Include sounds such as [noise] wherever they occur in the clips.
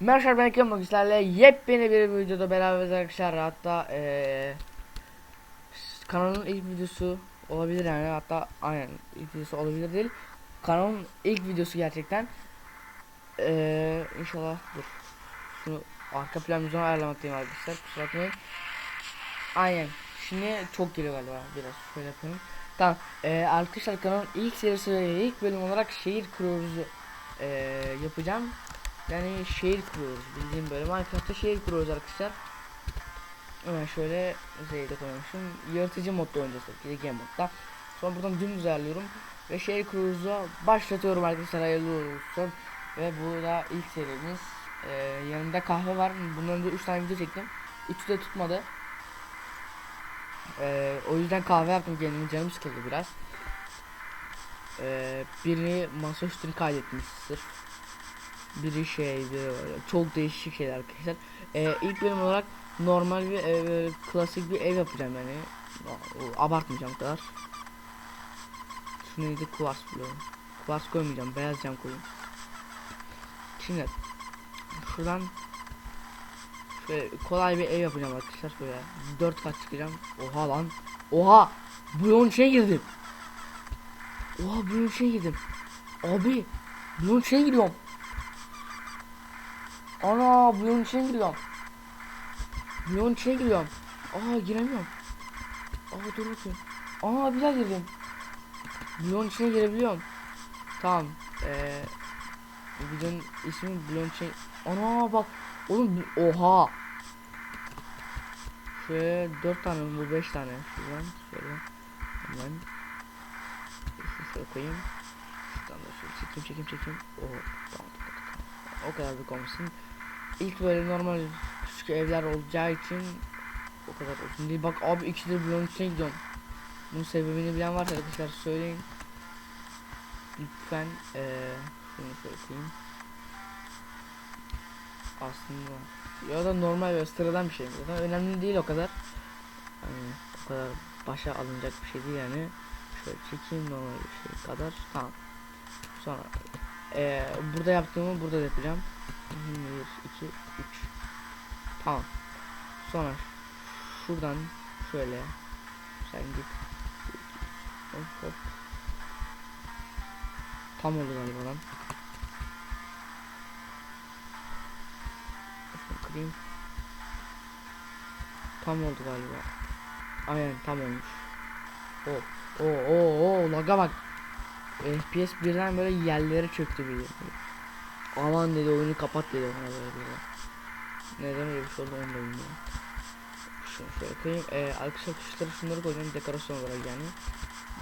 Merhaba ben Kemal Güçler'le yepyeni bir videoda beraberiz arkadaşlar. Hatta eee kanalın ilk videosu olabilir yani hatta aynen ilk videosu olabilir değil. Kanalın ilk videosu gerçekten. Eee inşallah dur. Şunu arka plan müziğini ayarlamaktayım arkadaşlar kusura bakmayın. Aynen şimdi çok geliyor galiba biraz şöyle yapayım tamam eee arkadaşlar kanalın ilk serisi ilk bölüm olarak şehir kuruyoruz'u eee yapacağım yani şehir kuruyoruz bildiğim böyle Minecraft'ta şehir kuruyoruz arkadaşlar. Hemen şöyle Z'de koymuşum. Yaratıcı modda oynayacağız tabii ki de modda. Sonra buradan dümdüz ayarlıyorum ve şehir kuruyoruzu başlatıyorum arkadaşlar hayırlı olsun. Ve bu da ilk serimiz. Ee, yanımda kahve var. Bundan önce 3 tane video çektim. Üçü de tutmadı. Ee, o yüzden kahve yaptım kendime canım sıkıldı biraz. Ee, birini masaüstünü kaydetmiş sırf biri şey biri böyle çok değişik şeyler arkadaşlar. Ee, ilk bölüm olarak normal bir ev, klasik bir ev yapacağım yani. Abartmayacağım kadar. Şu neydi kuvars bloğu. Kuvars koymayacağım beyaz cam koyayım. Şimdi şuradan şöyle kolay bir ev yapacağım arkadaşlar böyle 4 kat çıkacağım. Oha lan. Oha! Bloğun içine girdim. Oha bloğun içine girdim. Abi bloğun içine giriyorum. Ana bloğun içine giriyorum. Bloğun içine giriyorum. Aa giremiyorum. Aa dur bakayım. Aa bir daha girdim. Bloğun içine girebiliyorum. Tamam. Eee videonun ismi bloğun içine... Ana bak. Oğlum oha. Şöyle dört tane mi bu beş tane. Şuradan şöyle. Hemen. Şöyle koyayım. Şuradan da şöyle çekeyim çekeyim çekeyim. Oo tamam tamam tamam. O kadar bir komşun ilk böyle normal küçük evler olacağı için o kadar uzun değil. Bak abi ikidir bloğun içine gidiyorum. Bunun sebebini bilen varsa arkadaşlar söyleyin. Lütfen eee şunu şöyle koyayım. Aslında ya da normal ve sıradan bir şey. Zaten önemli değil o kadar. Hani o kadar başa alınacak bir şey değil yani. Şöyle çekeyim normal bir şey kadar. Tamam. Sonra eee burada yaptığımı burada da yapacağım. 1 2 3 Tamam. Sonra şuradan şöyle sen git. Hop hop. Tam oldu galiba lan. Kırayım. Tam oldu galiba. Aynen tam olmuş. O o o o laga bak. FPS birden böyle yerlere çöktü bir. Aman dedi oyunu kapat dedi bana böyle. Neden öyle bir şey oldu onu da bilmiyorum. Şunu şöyle koyayım. Ee, arkadaşlar tuşları şunları koyacağım dekorasyon olarak yani.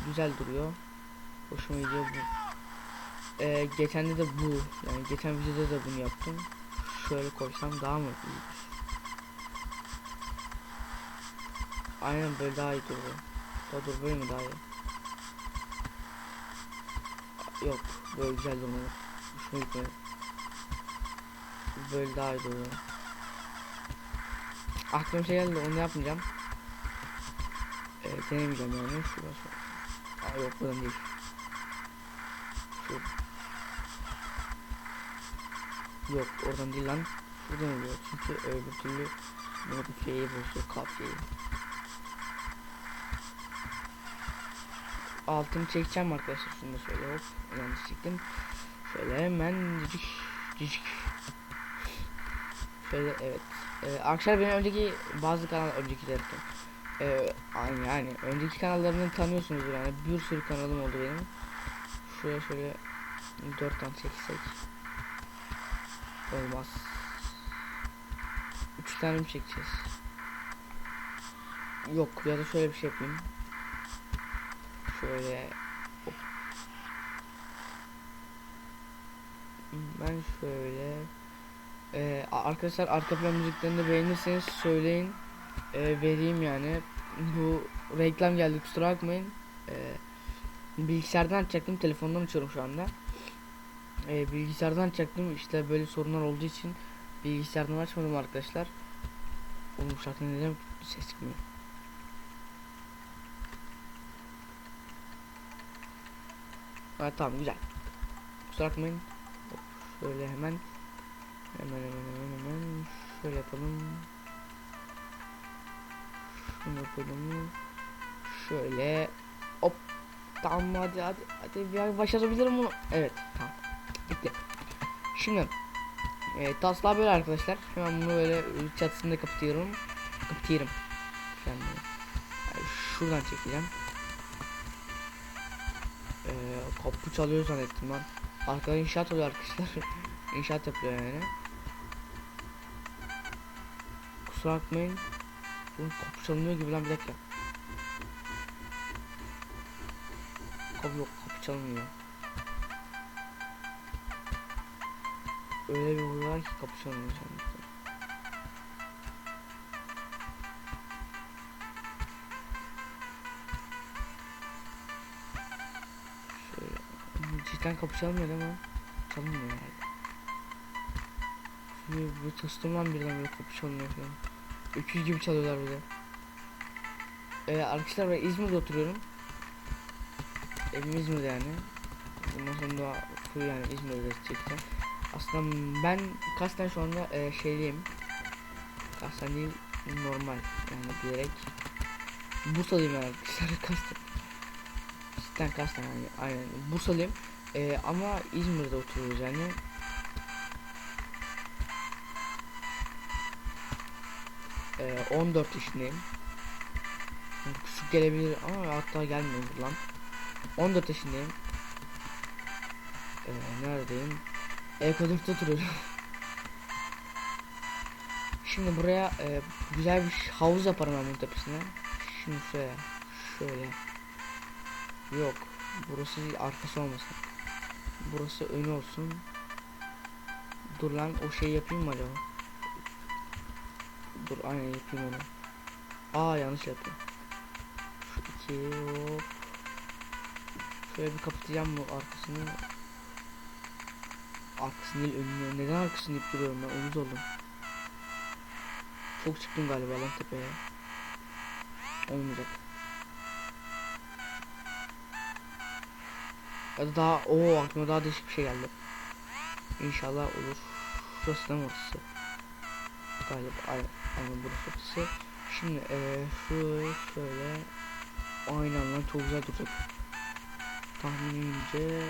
Güzel duruyor. Hoşuma gidiyor bu. Ee, geçen de de bu. Yani geçen videoda da bunu yaptım. Şöyle koysam daha mı iyi? Aynen böyle daha iyi duruyor. Daha dur böyle mi daha iyi? Yok böyle güzel durmuyor. Hoşuma gitmedi. Böyle daha iyi duruyor. Aklıma şey geldi onu yapmayacağım. Ee, denemeyeceğim yani. Şurası. Aa yok buradan değil. Şu. Yok oradan değil lan. Şuradan oluyor. Çünkü öbür türlü modifiyeyi bozuyor kafyeyi. Altını çekeceğim arkadaşlar şunu da şöyle hop yanlış çektim. Şöyle hemen cicik cicik. Şöyle evet. Ee, arkadaşlar benim önceki bazı kanal önceki derken. Ee, yani önceki kanallarını tanıyorsunuzdur yani bir sürü kanalım oldu benim. Şuraya şöyle dört tane çeksek. Olmaz. Üç tane mi çekeceğiz? Yok ya da şöyle bir şey yapayım. Şöyle hop. Ben şöyle ee, arkadaşlar arka plan müziklerini beğenirseniz söyleyin. Ee, vereyim yani. Bu reklam geldi kusura bakmayın. Ee, bilgisayardan açacaktım telefondan açıyorum şu anda. Ee, bilgisayardan açacaktım. İşte böyle sorunlar olduğu için bilgisayardan açmadım arkadaşlar. Oğlum şarkı neden ses çıkmıyor? Evet tamam güzel. Kusura bakmayın. Şöyle hemen Hemen hemen hemen hemen şöyle yapalım. Şunu yapalım. Şöyle hop tamam hadi hadi hadi ya başarabilirim bunu. Evet tamam bitti. Şimdi e, taslağı böyle arkadaşlar. Hemen bunu böyle çatısını da kapatıyorum. Kapatıyorum. Yani, şuradan çekeceğim. Ee, kapı çalıyor zannettim ben. Arkada inşaat oluyor arkadaşlar. [laughs] inşaat yapıyor yani. Kusura bakmayın. Bunun kapı çalınıyor gibi lan bir dakika. Kapı yok kapı çalınmıyor. Öyle bir var ki kapı çalınıyor. Şöyle. Cidden kapı çalmıyor değil mi? Çalmıyor Şimdi bu tostumdan birden böyle kapı çalmıyor falan. Öküz gibi çalıyorlar bir. Ee, arkadaşlar ben İzmir'de oturuyorum. Evim İzmir'de yani. Bundan sonra da full yani İzmir'de çekeceğim. Aslında ben kasten şu anda e, şeyliyim. Kasten değil normal yani diyerek. Bursalıyım yani arkadaşlar [laughs] kasten. Cidden kasten yani aynen Bursalıyım. E, ama İzmir'de oturuyoruz yani. E, 14 yaşındayım. Küçük gelebilir ama hatta gelmiyor lan. 14 yaşındayım. Ee, neredeyim? Ekvador'da oturuyorum. [laughs] Şimdi buraya e, güzel bir havuz yaparım ben bunun tepesine. Şimdi şuraya. Şöyle. Yok. Burası arkası olmasın. Burası önü olsun. Dur lan o şey yapayım mı acaba? Dur aynen yapayım onu. Aa yanlış yaptım. Şu iki hop. Şöyle bir kapatacağım bu arkasını. Arkasını değil önünü. Neden arkasını deyip duruyorum ben uyuz oldum. Çok çıktım galiba lan tepeye. Olmayacak. Ya da daha o aklıma daha değişik bir şey geldi. İnşallah olur. Şurası da orası? Galiba aynen burası orası. Şimdi eee şu şöyle aynen lan çok güzel duracak. Tahminimce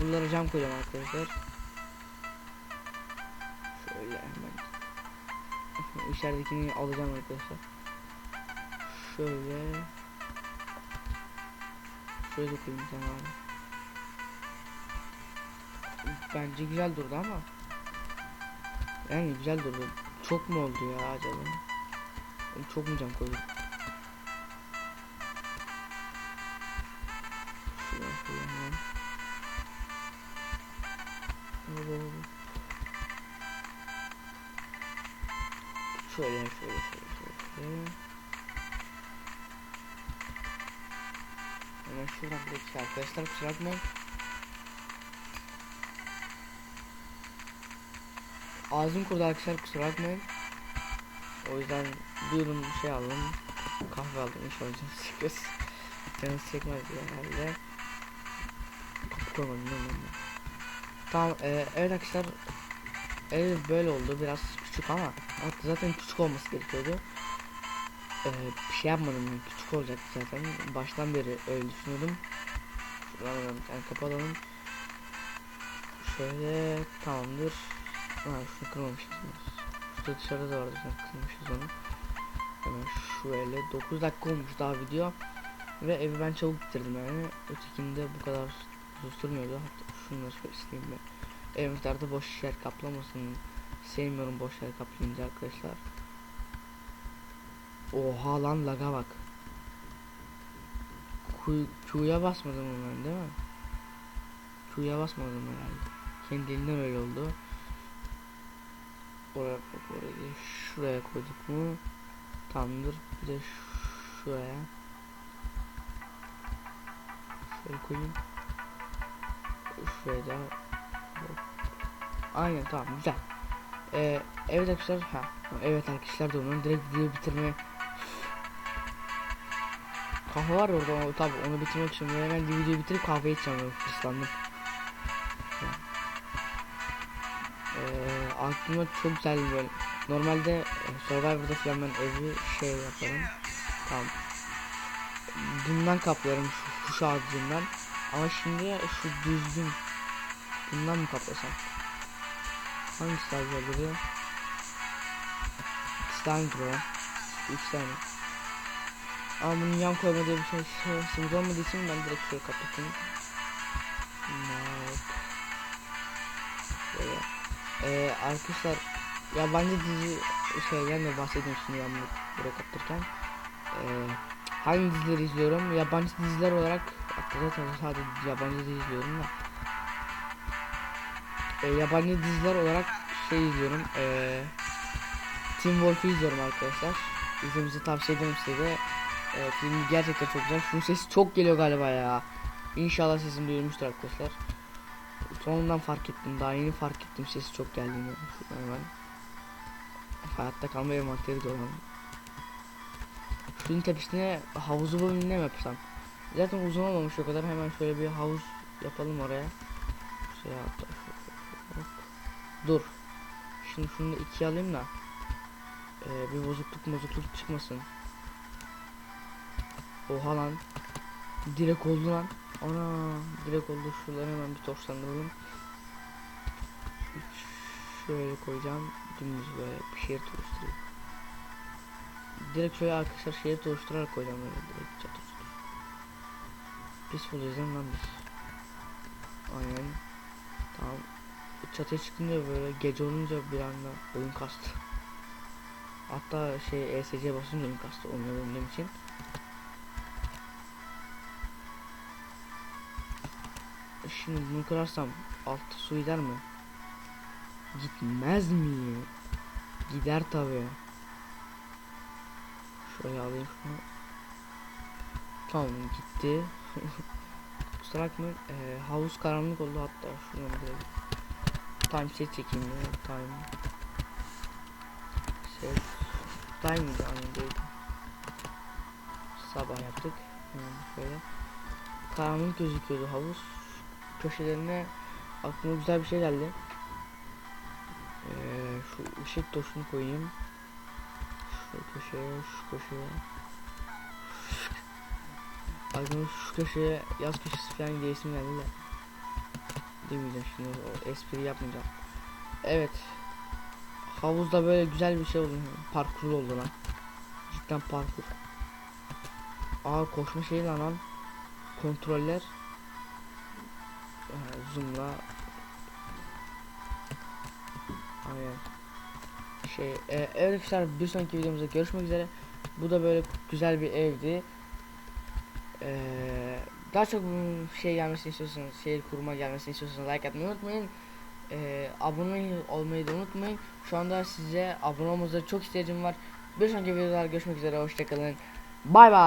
buralara cam koyacağım arkadaşlar. Şöyle hemen içeridekini alacağım arkadaşlar. Şöyle şöyle koyayım abi. Bence güzel durdu ama yani güzel durdu. Çok mu oldu ya acaba? Çok mu cam koydum? Koyalım. Hop. Şöyle şöyle şöyle şöyle. Hemen şuradan bir dakika arkadaşlar kusura bakmayın. Ağzım kurudu arkadaşlar kusura bakmayın. O yüzden bir şey aldım. Kahve aldım inşallah canınız çekmez. Canınız çekmez herhalde. Kapı koymadım mi? Tamam e, evet arkadaşlar Ev böyle oldu biraz küçük ama zaten küçük olması gerekiyordu. Ee, bir şey yapmadım küçük olacak zaten baştan beri öyle düşünüyordum. Şuradan hemen kapatalım. Şöyle tamamdır. Ha şunu kırmamışız. Şurada dışarıda da vardı şunu kırmışız onu. Hemen şöyle 9 dakika olmuş daha video. Ve evi ben çabuk bitirdim yani. Ötekinde bu kadar uzun sürmüyordu. Hatta da şöyle sileyim ben. Evimizlerde boş yer kaplamasın. Sevmiyorum boş yer kaplayınca arkadaşlar. Oha lan laga bak. Q'ya basmadım ben değil mi? Q'ya basmadım herhalde. Kendiliğinden öyle oldu. Oraya oraya şuraya koyduk mu? Tamamdır. Bir de şuraya. Şöyle koyayım. Şuraya da Aynen tamam güzel. Ee, evet arkadaşlar ha evet arkadaşlar da direkt video bitirme kahve var orada tabi onu bitirmek için hemen videoyu bitirip kahve içeceğim hırslandım. Aklıma çok güzel bir bölüm. Normalde e, Survivor'da falan ben evi şey yaparım. Tamam. Bundan kaplarım şu kuş ağacından. Ama şimdi şu düzgün bundan mı kaplasam? Hangisi daha güzel duruyor? İkisi de aynı. Ama bunun yan koyma diye bir şey şansımız olmadığı için ben direkt şöyle kapatayım. Ee, arkadaşlar yabancı dizi şeyden de bahsedeyim şimdi ben bu- buraya kapatırken. Ee, hangi dizileri izliyorum? Yabancı diziler olarak zaten sadece yabancı dizi izliyorum da. Ee, yabancı diziler olarak şey izliyorum. Ee, Teen Wolf'u izliyorum arkadaşlar. İzlemenizi tavsiye ederim size de. Ee, film gerçekten çok güzel. Şunun sesi çok geliyor galiba ya. İnşallah sesim duyulmuştur arkadaşlar. Sonundan fark ettim. Daha yeni fark ettim sesi çok geldiğini. Hemen. Hayatta kalma envanteri de olan. Şunun tepesine havuzu bölümüne mi yapsam? Zaten uzun olmamış o kadar. Hemen şöyle bir havuz yapalım oraya. Şey. Dur. Şimdi şunu da ikiye alayım da. Ee, bir bozukluk bozukluk çıkmasın. Oha lan. Direkt oldu lan. Ana direkt oldu. Şuraları hemen bir toşlandıralım. Şöyle koyacağım. Dümdüz böyle bir şerit oluşturayım. Direkt şöyle arkadaşlar şerit oluşturarak koyacağım böyle direkt çatır çatır. Pis bulacağız lan biz. Aynen. Tamam. Çatıya çıkınca böyle gece olunca bir anda oyun kastı. Hatta şey ESC basınca oyun kastı oynayabildiğim için. Şimdi bunu kırarsam altta su gider mi? Gitmez mi? Gider tabi. Şöyle alayım şunu. Tamam gitti. [laughs] Kusura bakmayın. Ee, havuz karanlık oldu hatta şunu direkt. Time set çekeyim ya. Time. Set. Time miydi? Aynen değil. Sabah yaptık. Hemen şöyle. Karanlık gözüküyordu havuz köşelerine aklıma güzel bir şey geldi. Ee, şu ışık toşunu koyayım. Şu köşeye, şu köşeye. Aklıma şu köşeye yaz köşesi falan diye isim geldi de. Demeyeceğim şimdi o espri yapmayacağım. Evet. Havuzda böyle güzel bir şey oldu. Parkur oldu lan. Cidden parkur. Aa koşma şeyi lan lan. Kontroller zoomla aynen. Şey e, evet arkadaşlar bir sonraki videomuzda görüşmek üzere. Bu da böyle güzel bir evdi. Ee, daha çok şey gelmesini istiyorsanız şehir kurma gelmesini istiyorsanız like atmayı unutmayın. Ee, abone olmayı da unutmayın. Şu anda size abone olmanıza çok ihtiyacım var. Bir sonraki videoda görüşmek üzere. Hoşçakalın bay bay